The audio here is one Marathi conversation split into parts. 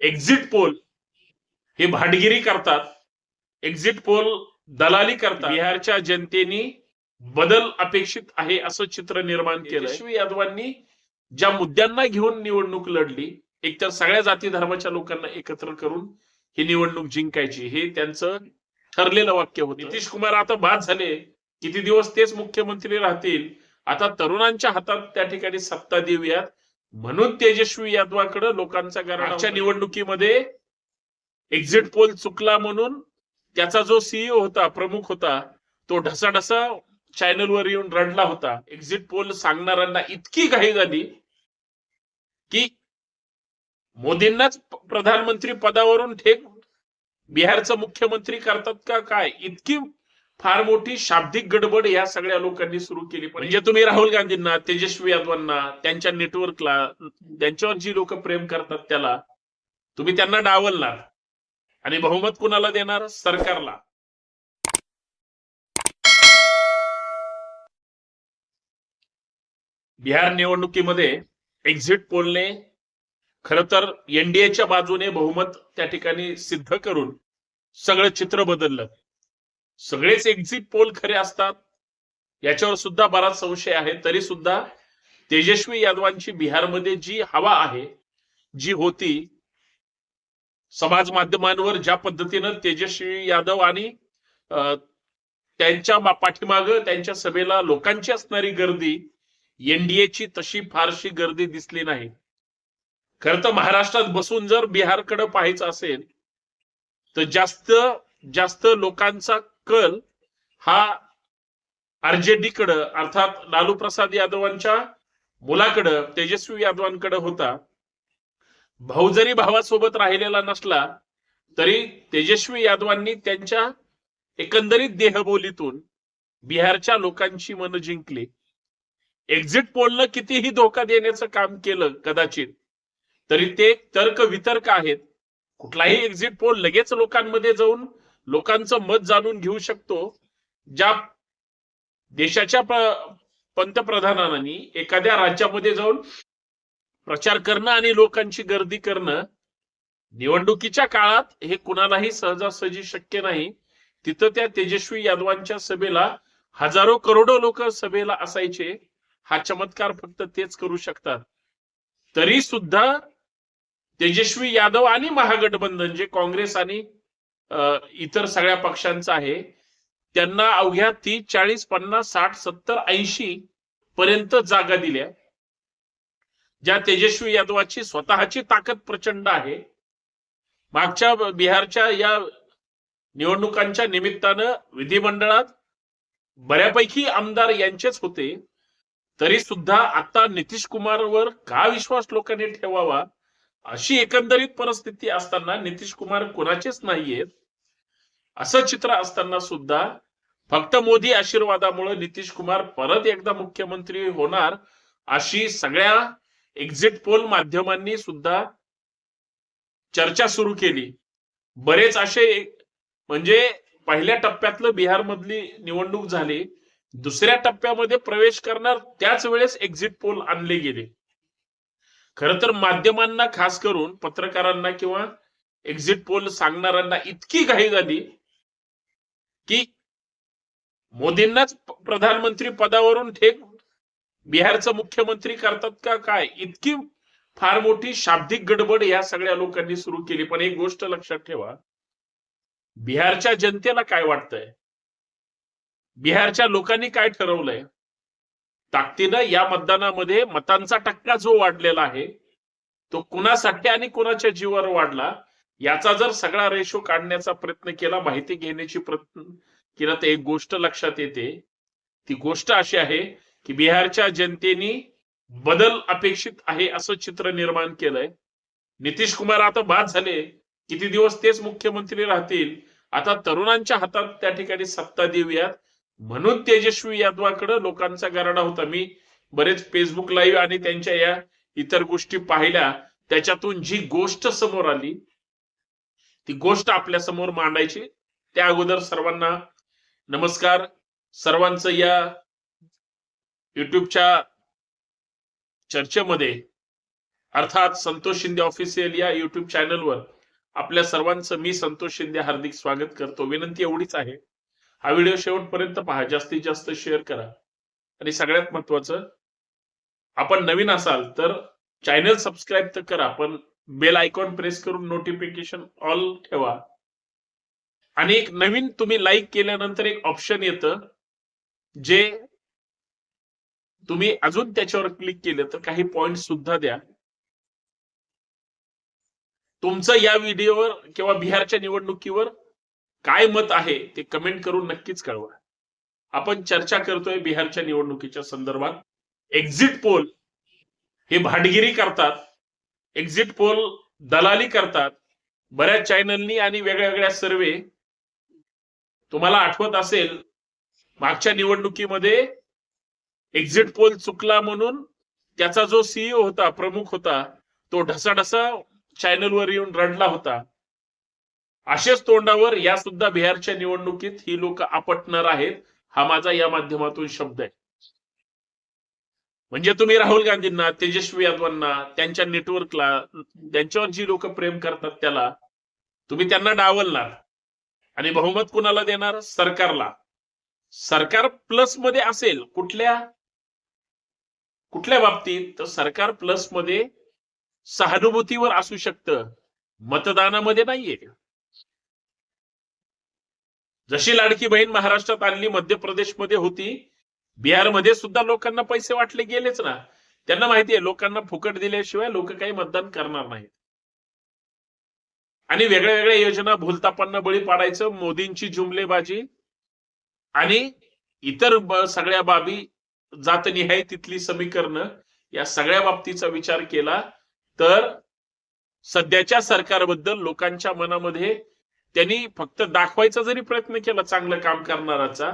एक्झिट पोल हे भाटगिरी करतात. एक्झिट पोल दलाली करतात. बिहारच्या जनतेने बदल अपेक्षित आहे असं चित्र निर्माण केलं यशस्वी यादवांनी ज्या मुद्द्यांना घेऊन निवडणूक लढली एकतर सगळ्या जाती धर्माच्या लोकांना एकत्र करून ही निवडणूक जिंकायची हे त्यांचं ठरलेलं वाक्य होतं. नितीश कुमार आता बाद झाले. किती दिवस तेच मुख्यमंत्री राहतील? आता तरुणांच्या हातात त्या ठिकाणी सत्ता देऊयात. म्हणून तेजस्वी यादवाकडे लोकांचा गराच्या निवडणुकीमध्ये एक्झिट पोल चुकला म्हणून त्याचा जो सीईओ होता प्रमुख होता तो ढसाढसा चॅनलवर येऊन रडला होता. एक्झिट पोल सांगणाऱ्यांना इतकी घाई झाली की मोदींनाच प्रधानमंत्री पदावरून ठेक बिहारचं मुख्यमंत्री करतात का काय? इतकी फार मोठी शाब्दिक गडबड या सगळ्या लोकांनी सुरू केली. म्हणजे तुम्ही राहुल गांधींना तेजस्वी यादवांना त्यांच्या नेटवर्कला त्यांच्यावर जी लोक प्रेम करतात त्याला तुम्ही त्यांना डावलणार आणि बहुमत कुणाला देणार? सरकारला. बिहार निवडणुकीमध्ये एक्झिट पोलने खर तर एनडीएच्या बाजूने बहुमत त्या ठिकाणी सिद्ध करून सगळं चित्र बदललं. सगळेच एक्झिट पोल खरे असतात. याच्यावर सुद्धा बराच संशय आहे. तरी सुद्धा तेजस्वी यादवांची बिहारमध्ये जी हवा आहे जी होती समाज माध्यमांवर ज्या पद्धतीनं तेजस्वी यादव आणि त्यांच्या पाठीमाग पाठीमागं त्यांच्या सभेला लोकांची असणारी गर्दी एनडीएची तशी फारशी गर्दी दिसली नाही. खर तर महाराष्ट्रात बसून जर बिहारकडे पाहायचं असेल तर जास्त जास्त लोकांचा कल हा आरजेडीकडं अर्थात लालू प्रसाद यादवांच्या मुलाकडं तेजस्वी यादवांकडे होता. भाऊ जरी भावासोबत राहिलेला नसला तरी तेजस्वी यादवांनी त्यांच्या एकंदरीत देहबोलीतून बिहारच्या लोकांची मन जिंकली. एक्झिट पोलनं कितीही धोका देण्याचं काम केलं कदाचित तरी ते तर्क वितर्क आहेत. कुठलाही एक्झिट पोल लगेच लोकांमध्ये जाऊन लोकांचं मत जाणून घेऊ शकतो. ज्या देशाच्या पंतप्रधानांनी एखाद्या राज्यामध्ये जाऊन प्रचार करणं आणि लोकांची गर्दी करणं निवडणुकीच्या काळात हे कुणालाही सहजासहजी शक्य नाही. तिथं त्या तेजस्वी यादवांच्या सभेला हजारो करोडो लोक सभेला असायचे. हा चमत्कार फक्त तेच करू शकतात. तरी सुद्धा तेजस्वी यादव आणि महागठबंधन जे काँग्रेस आणि इतर सगळ्या पक्षांचं आहे. त्यांना अवघ्या तीस चाळीस पन्नास साठ सत्तर ऐंशी पर्यंत जागा दिल्या. ज्या तेजस्वी यादवाची स्वतःची ताकद प्रचंड आहे. मागच्या बिहारच्या या निवडणुकांच्या निमित्तानं विधिमंडळात बऱ्यापैकी आमदार यांचेच होते. तरी सुद्धा आता नितीश कुमारवर का विश्वास लोकांनी ठेवावा? अशी एकंदरीत परिस्थिती असताना नितीश कुमार कुणाचेच नाहीयेत. असं चित्र असताना सुद्धा फक्त मोदी आशीर्वादामुळे नितीश कुमार परत एकदा मुख्यमंत्री होणार अशी सगळ्या एक्झिट पोल माध्यमांनी सुद्धा चर्चा सुरू केली. बरेच असे म्हणजे पहिल्या टप्प्यातलं बिहार मधली निवडणूक झाली. दुसऱ्या टप्प्यामध्ये प्रवेश करणार त्याच वेळेस एक्झिट पोल आणले गेले. खर तर माध्यमांना खास करून पत्रकारांना किंवा एक्झिट पोल सांगणाऱ्यांना इतकी घाई झाली की मोदींनाच प्रधानमंत्री पदावरून ठेक बिहारचं मुख्यमंत्री करतात का काय? इतकी फार मोठी शाब्दिक गडबड या सगळ्या लोकांनी सुरू केली. पण एक गोष्ट लक्षात ठेवा बिहारच्या जनतेला काय वाटतंय? बिहारच्या लोकांनी काय ठरवलंय? ताकदीनं या मतदानामध्ये मतांचा टक्का जो वाढलेला आहे तो कुणासाठी आणि कुणाच्या जीवावर वाढला याचा जर सगळा रेशो काढण्याचा प्रयत्न केला माहिती घेण्याची प्रयत्न केला तर एक गोष्ट लक्षात येते. ती गोष्ट अशी आहे की बिहारच्या जनतेने बदल अपेक्षित आहे असं चित्र निर्माण केलंय. नितीश कुमार आता बाद झाले किती दिवस तेच मुख्यमंत्री राहतील आता तरुणांच्या हातात त्या ठिकाणी सत्ता देऊयात म्हणून तेजस्वी यादवाकडे लोकांचा गराडा होता. मी बरेच फेसबुक लाईव्ह आणि त्यांच्या या इतर गोष्टी पाहिल्या. त्याच्यातून जी गोष्ट समोर आली ती गोष्ट आपल्यासमोर मांडायची. त्या अगोदर सर्वांना नमस्कार. सर्वांचं या युट्यूबच्या चर्चेमध्ये अर्थात संतोष शिंदे ऑफिशियल या युट्यूब चॅनलवर आपल्या सर्वांचं मी संतोष शिंदे हार्दिक स्वागत करतो. विनंती एवढीच आहे. हा व्हिडिओ शेवटपर्यंत पहा. जास्तीत जास्त शेअर करा. आणि सगळ्यात महत्वाचं आपण नवीन असाल तर चॅनल सबस्क्राईब तर करा पण बेल आयकॉन प्रेस करून नोटिफिकेशन ऑल ठेवा. आणि एक नवीन तुम्ही लाईक केल्यानंतर एक ऑप्शन येतं जे तुम्ही अजून त्याच्यावर क्लिक केलं तर काही पॉइंट सुद्धा द्या. तुमचं या व्हिडिओवर किंवा बिहारच्या निवडणुकीवर काय मत आहे ते कमेंट करून नक्कीच कळवा. आपण चर्चा करतोय बिहारच्या निवडणुकीच्या संदर्भात. एक्झिट पोल हे भांडगिरी करतात. एक्झिट पोल दलाली करतात. बऱ्याच चॅनलनी आणि वेगळ्या वेगळ्या सर्वे तुम्हाला आठवत असेल मागच्या निवडणुकीमध्ये एक्झिट पोल चुकला म्हणून त्याचा जो सीईओ होता प्रमुख होता तो ढसाढसा चॅनलवर येऊन रडला होता. असेच तोंडावर या सुद्धा बिहारच्या निवडणुकीत ही लोक आपटणार आहेत हा माझा या माध्यमातून शब्द आहे. म्हणजे तुम्ही राहुल गांधींना तेजस्वी यादवांना त्यांच्या नेटवर्कला त्यांच्यावर जी लोक प्रेम करतात त्याला तुम्ही त्यांना डावलणार. आणि बहुमत कुणाला देणार? सरकारला. सरकार प्लसमध्ये असेल कुठल्या कुठल्या बाबतीत तर सरकार प्लसमध्ये सहानुभूतीवर असू शकतं. मतदानामध्ये नाहीये. जशी लाडकी बहीण महाराष्ट्रात आणली मध्य प्रदेशमध्ये होती बिहारमध्ये सुद्धा लोकांना पैसे वाटले गेलेच ना. त्यांना माहितीये लोकांना फुकट दिल्याशिवाय लोक काही मतदान करणार नाहीत. आणि वेगळ्या वेगळ्या योजना भूलतापांना बळी पाडायचं मोदींची जुमलेबाजी आणि इतर सगळ्या बाबी जातनिहाय तिथली समीकरणं या सगळ्या बाबतीचा विचार केला तर सध्याच्या सरकारबद्दल लोकांच्या मनामध्ये त्यांनी फक्त दाखवायचा जरी प्रयत्न केला चांगलं काम करणाराचा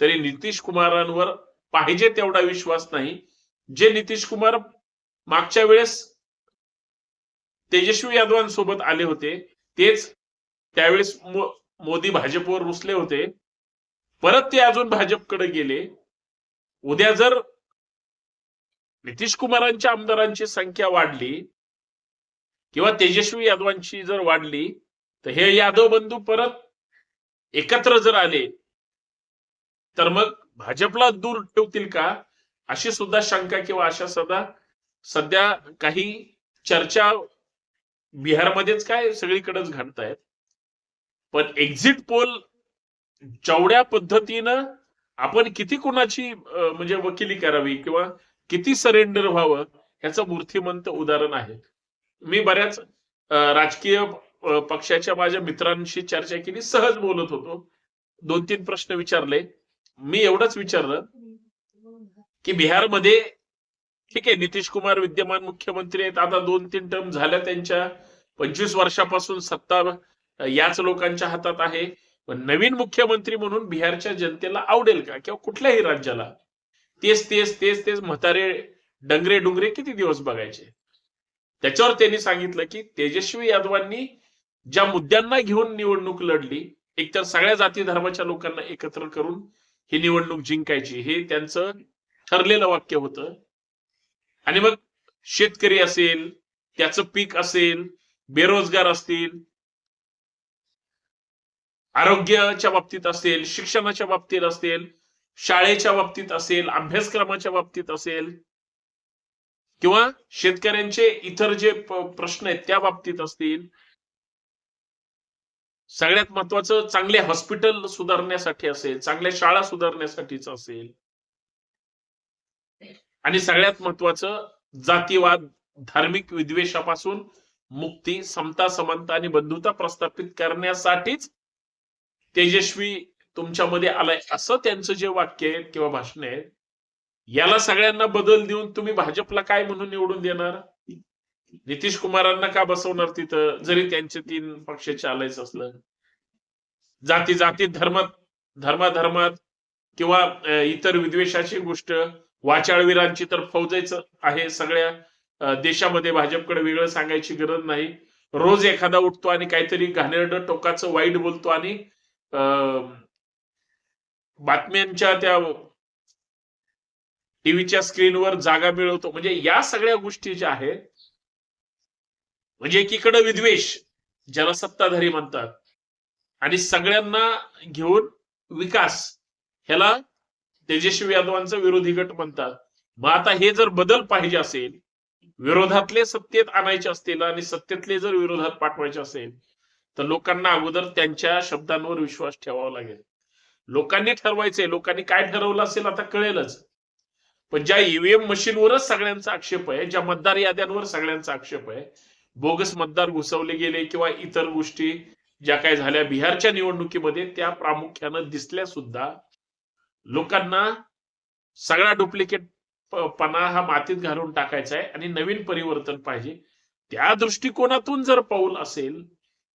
तरी नितीश कुमारांवर पाहिजे तेवढा विश्वास नाही. जे नितीश कुमार मागच्या वेळेस तेजस्वी यादवांसोबत आले होते तेच त्यावेळेस मो- मोदी भाजपवर रुसले होते. परत ते अजून भाजपकडे गेले. उद्या जर नितीश कुमारांच्या आमदारांची संख्या वाढली किंवा तेजस्वी यादवांची जर वाढली तर हे यादव बंधू परत एकत्र जर आले तर मग भाजपला दूर ठेवतील का? अशी सुद्धा शंका किंवा अशा सुद्धा सध्या काही चर्चा बिहारमध्येच काय सगळीकडेच घडतायत. पण एक्झिट पोल जेवढ्या पद्धतीनं आपण किती कुणाची म्हणजे वकिली करावी किंवा किती सरेंडर व्हावं ह्याचं मूर्तिमंत उदाहरण आहे. मी बऱ्याच राजकीय पक्षाच्या माझ्या मित्रांशी चर्चा केली सहज बोलत होतो. दोन तीन प्रश्न विचारले. मी एवढंच विचारलं की बिहारमध्ये ठीक आहे नितीश कुमार विद्यमान मुख्यमंत्री आहेत. आता दोन तीन टर्म झाल्या त्यांच्या. पंचवीस वर्षापासून सत्ता याच लोकांच्या हातात आहे. पण नवीन मुख्यमंत्री म्हणून बिहारच्या जनतेला आवडेल का? किंवा कुठल्याही राज्याला? तेच तेच तेच तेच म्हातारे डंगरे डुंगरे किती दिवस बघायचे? त्याच्यावर त्यांनी सांगितलं की तेजस्वी यादवांनी ज्या मुद्द्यांना घेऊन निवडणूक लढली एकतर सगळ्या जाती धर्माच्या लोकांना एकत्र करून ही निवडणूक जिंकायची हे त्यांचं ठरलेलं वाक्य होतं. आणि मग शेतकरी असेल त्याचं पीक असेल बेरोजगार असतील आरोग्याच्या बाबतीत असेल शिक्षणाच्या बाबतीत असेल शाळेच्या बाबतीत असेल अभ्यासक्रमाच्या बाबतीत असेल किंवा शेतकऱ्यांचे इतर जे प्रश्न आहेत त्या बाबतीत असतील सगळ्यात महत्वाचं चांगले हॉस्पिटल सुधारण्यासाठी असेल चांगल्या शाळा सुधारण्यासाठीच असेल. आणि सगळ्यात महत्वाचं जातीवाद धार्मिक विद्वेषापासून मुक्ती समता समानता आणि बंधुता प्रस्थापित करण्यासाठीच तेजस्वी तुमच्यामध्ये आलाय असं त्यांचं जे वाक्य आहे किंवा भाषण आहे याला सगळ्यांना बदल देऊन तुम्ही भाजपला काय म्हणून निवडून देणार? नितीश कुमारांना का बसवणार तिथं? जरी त्यांचे तीन पक्ष आलायच असलं. जाती जातीत धर्मात धर्माधर्मात किंवा इतर विद्वेषाची गोष्ट वाचाळवीरांची तर फौजेच आहे सगळ्या. देशामध्ये भाजपकडे वेगळं सांगायची गरज नाही. रोज एखादा उठतो आणि काहीतरी घाणेरडं टोकाचं वाईट बोलतो आणि अं, बातम्यांच्या त्या टीव्हीच्या स्क्रीनवर जागा मिळवतो. म्हणजे या सगळ्या गोष्टी ज्या आहेत म्हणजे एकीकडे विद्वेष ज्याला सत्ताधारी म्हणतात आणि सगळ्यांना घेऊन विकास ह्याला तेजस्वी यादवांचा विरोधी गट म्हणतात. मग आता हे जर बदल पाहिजे असेल विरोधातले सत्तेत आणायचे असतील आणि सत्तेतले जर विरोधात पाठवायचे असेल तर लोकांना अगोदर त्यांच्या शब्दांवर विश्वास ठेवावा लागेल. लोकांनी ठरवायचंय लोकांनी काय ठरवलं असेल आता कळेलच. पण ज्या ईव्हीएम मशीनवरच सगळ्यांचा आक्षेप आहे ज्या मतदार याद्यांवर सगळ्यांचा आक्षेप आहे बोगस मतदार घुसवले गेले किंवा इतर गोष्टी ज्या काय झाल्या बिहारच्या निवडणुकीमध्ये त्या प्रामुख्यानं दिसल्या सुद्धा. लोकांना सगळा डुप्लिकेट पणा हा मातीत घालून टाकायचा आहे आणि नवीन परिवर्तन पाहिजे. त्या दृष्टिकोनातून जर पाऊल असेल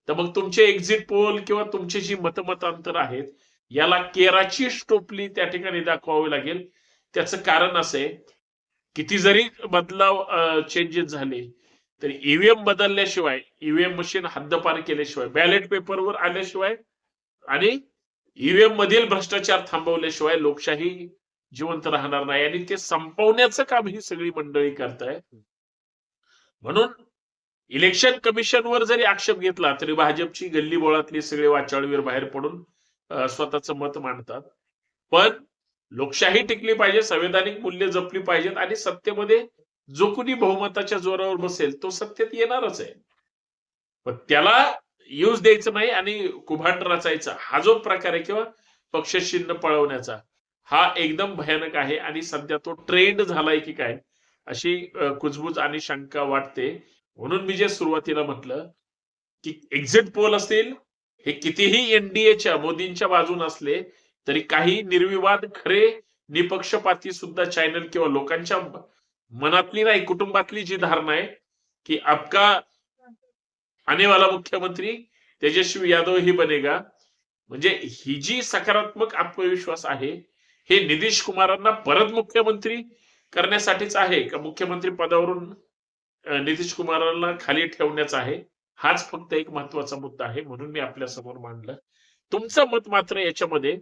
तर मग तुमचे एक्झिट पोल किंवा तुमची जी मतमतांतर आहेत याला केराची टोपली त्या ठिकाणी दाखवावी लागेल. त्याचं कारण असं आहे किती जरी बदलाव चेंजेस झाले तर ईव्हीएम बदलल्याशिवाय ईव्हीएम मशीन हद्दपार केल्याशिवाय बॅलेट पेपरवर आल्याशिवाय आणि ईव्हीएम मधील भ्रष्टाचार थांबवल्याशिवाय लोकशाही जिवंत राहणार नाही. आणि ते संपवण्याचं काम ही सगळी मंडळी करताय म्हणून इलेक्शन कमिशनवर जरी आक्षेप घेतला तरी भाजपची गल्ली बोळातली सगळे वाचाळवीर बाहेर पडून स्वतःचं मत मांडतात. पण लोकशाही टिकली पाहिजे संवैधानिक मूल्य जपली पाहिजेत आणि सत्तेमध्ये जो कुणी बहुमताच्या जोरावर बसेल तो सत्तेत येणारच आहे. पण त्याला यूज द्यायचं नाही आणि कुभांड रचायचा. हा जो प्रकार आहे किंवा पक्षचिन्ह पळवण्याचा हा एकदम भयानक आहे आणि सध्या तो ट्रेंड झालाय की काय अशी कुजबूज आणि शंका वाटते. म्हणून मी जे सुरुवातीला म्हटलं की एक्झिट पोल असतील हे कितीही एनडीएच्या मोदींच्या बाजून असले तरी काही निर्विवाद खरे निपक्षपाती सुद्धा चॅनल किंवा लोकांच्या मनातली नाही कुटुंबातली जी धारणा आहे की आपका आने वाला मुख्यमंत्री तेजस्वी यादव ही बनेगा. म्हणजे ही जी सकारात्मक आत्मविश्वास आहे हे नितीश कुमारांना परत मुख्यमंत्री करण्यासाठीच आहे का? मुख्यमंत्री पदावरून नितीश कुमारांना खाली ठेवण्याचा आहे? हाच फक्त एक महत्त्वाचा मुद्दा आहे म्हणून मी आपल्यासमोर मांडलं. तुमचं मत मात्र याच्यामध्ये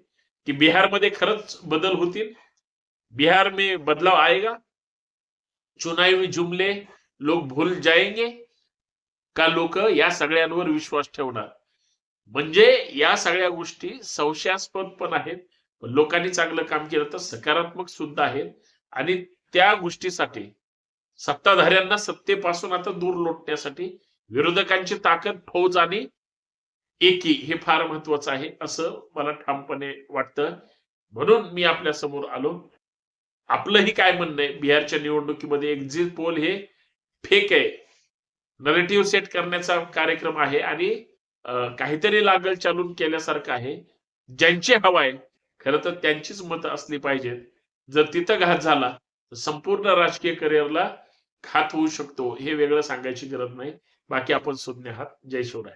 की बिहारमध्ये खरंच बदल होतील? बिहार में बदलाव आएगा? चुनावी जुमले लोक भूल जाएंगे का लोक या सगळ्यांवर विश्वास ठेवणार. म्हणजे या सगळ्या गोष्टी संशयास्पद पण आहेत लोकांनी चांगलं काम केलं तर सकारात्मक सुद्धा आहेत. आणि त्या गोष्टीसाठी सत्ताधाऱ्यांना सत्तेपासून आता दूर लोटण्यासाठी विरोधकांची ताकद फौज आणि एकी हे फार महत्वाचं आहे असं मला ठामपणे वाटतं. म्हणून मी आपल्यासमोर आलो. आपलंही काय म्हणणं आहे? बिहारच्या निवडणुकीमध्ये एक्झिट पोल हे फेक आहे. नरेटिव्ह सेट करण्याचा कार्यक्रम आहे आणि काहीतरी लागल चालून केल्यासारखं आहे. ज्यांची हवा आहे खरं तर त्यांचीच मतं असली पाहिजेत. जर तिथं घात झाला तर संपूर्ण राजकीय करिअरला घात होऊ शकतो. हे वेगळं सांगायची गरज नाही. बाकी आपण सुज्ञ आहात. जय शिवराय.